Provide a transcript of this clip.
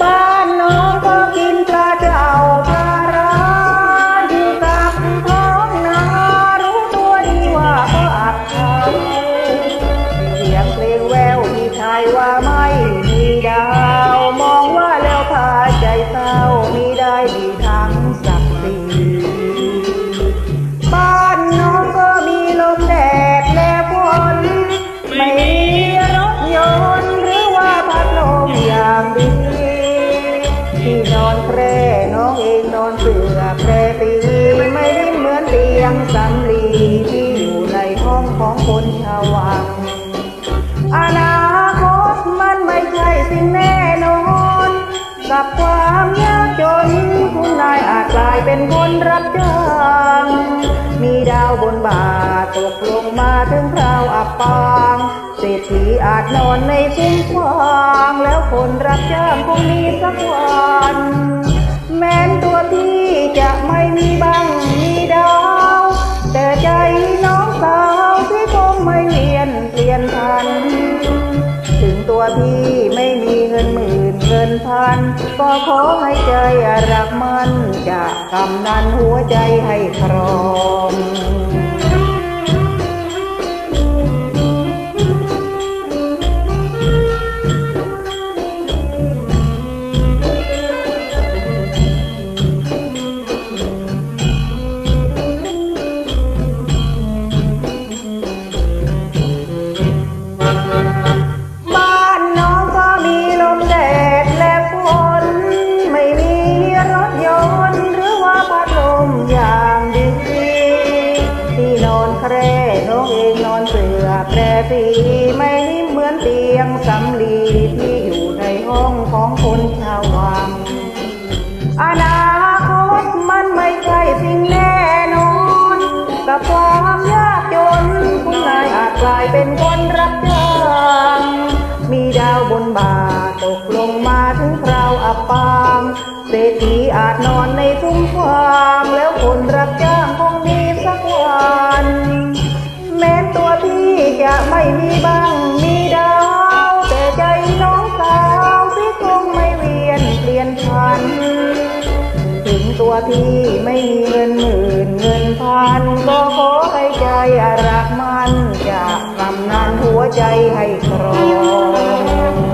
บ้านน้องก็กินปลาจาปลารอยู่กับท้องนารู้ตัวดีว่าก็อับอาเสียเพลงแววที่ชายว่าไม่มีดา นอนแพร่น้องเองนอนเสือแพร่ตีไม่ได้เหมือนเตียงสำลีที่อยู่ในห้องของคนชาววังอนาคตมันไม่ใช่สิ่งแน่นอน กับความยากจนคุณนายอาจกลายเป็นคนรับจ้างมีดาวบนบ่าตกลงมาถึงคราวอับปาง ฐีอาจนอนในคุ้มควางแล้วคนรับจ้างคงมีสักวันแม้นตัวที่จะไม่มีบ้งมีดาว แต่ใจน้องสาวที่คงไม่เวียนเปลี่ยนพัน ถึงตัวพี่ไม่มีเงินหมื่นเงินพัน ก็ขอให้ใจรักมันจะกำนันหัวใจให้ครอง ที่นอนแคร่น้องเองนอนเสือแปรสีไม่เหมือนเตียงสำลีที่อยู่ในห้องของคนชาววังอนาคตมันไม่ใช่สิ่งแน่นอน กับความยากจนคุณนายอาจกลายเป็นคนรับจ้างมีดาวบนบ่าตกลงมาถึงคราวอับปางเศรษฐีอาจนอนในทุ่งฟางแล้วคนรับจ้างคง ตัวพี่ไม่มีเงินหมื่นเงินพัน ก็ขอให้ใจรักมันจะกำนันหัวใจให้ครอง